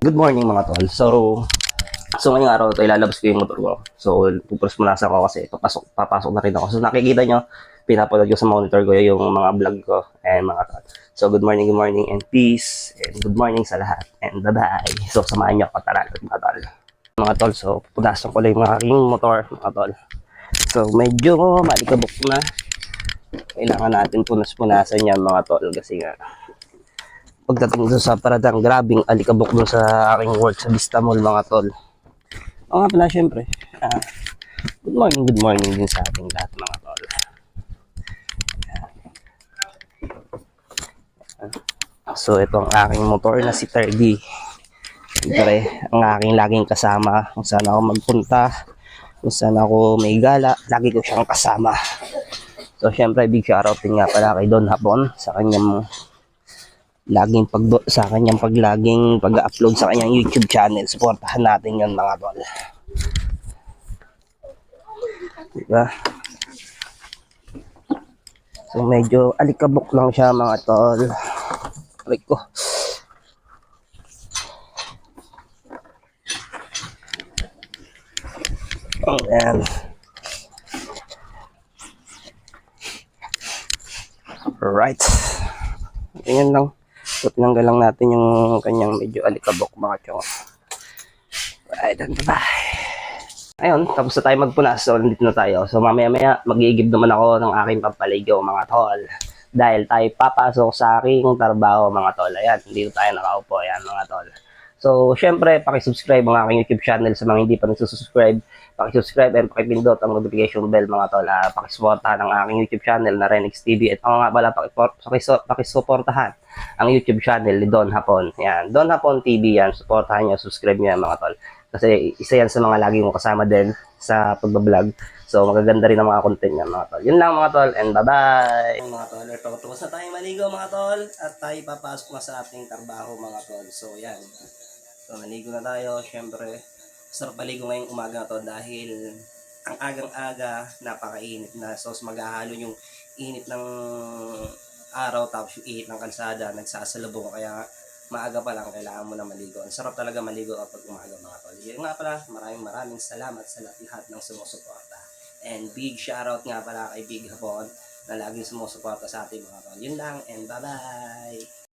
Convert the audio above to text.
good morning mga tol. So, so ngayong araw ito ilalabas ko yung motor ko. So, pupunas ko kasi papasok, papasok na rin ako. So, nakikita nyo, pinapanood ko sa monitor ko yung mga vlog ko and mga tol. So, good morning, good morning, and peace. And good morning sa lahat. And bye-bye. So, samahan nyo ako tara mga tol. Mga tol, so punasan ko lang yung aking motor, mga tol. So, medyo malikabok na. Kailangan natin punas-punasan yan mga tol kasi nga pagdating doon sa paradang grabing alikabok doon sa aking work sa Vista Mall mga tol. O nga pala syempre. ah, good morning, good morning din sa ating lahat mga tol. So ito ang aking motor na si Terdy. Siyempre, ang aking laging kasama kung saan ako magpunta, kung saan ako may gala, lagi ko siyang kasama. So syempre, big shoutout din nga pala kay Don Hapon sa kanyang laging pag sa kanyang paglaging pag-upload sa kanyang YouTube channel. Suportahan natin 'yon mga tol. Diba? So medyo alikabok lang siya mga tol. Aray ko. Ayan. Right. Ayan lang. So, tinanggal lang natin yung kanyang medyo alikabok mga chong. Right, and bye. Ayun, tapos na tayo magpunas. So, nandito na tayo. So, mamaya-maya, mag-iigib naman ako ng aking pampaligaw mga tol. Dahil tayo papasok sa aking trabaho mga tol. Ayan, dito tayo nakaupo. Ayan mga tol. So, syempre, pakisubscribe ang aking YouTube channel sa mga hindi pa nagsusubscribe. Pakisubscribe and pakipindot ang notification bell mga tol. Uh, pakisuportahan ang aking YouTube channel na Renix TV. At ako nga pala, pakisuportahan ang YouTube channel ni Don Hapon. Yan, Don Hapon TV yan. Suportahan nyo, subscribe nyo yan mga tol. Kasi isa yan sa mga lagi mo kasama din sa pagbablog. So, magaganda rin ang mga content niya mga tol. Yun lang mga tol and bye-bye! Mga tol, ito, tapos na tayo maligo mga tol at tayo papasok na sa ating trabaho mga tol. So, yan. So, naligo na tayo. Siyempre, sarap maligo ngayong umaga to dahil ang agang-aga, napakainit na. So, maghahalo yung init ng araw tapos yung init ng kalsada, nagsasalubong. Kaya maaga pa lang, kailangan mo na maligo. Ang sarap talaga maligo kapag umaga mga tol. Yun nga pala, maraming maraming salamat sa lahat ng sumusuporta. And big shoutout nga pala kay Big Hapon na laging sumusuporta sa ating mga tol. Yun lang and bye-bye!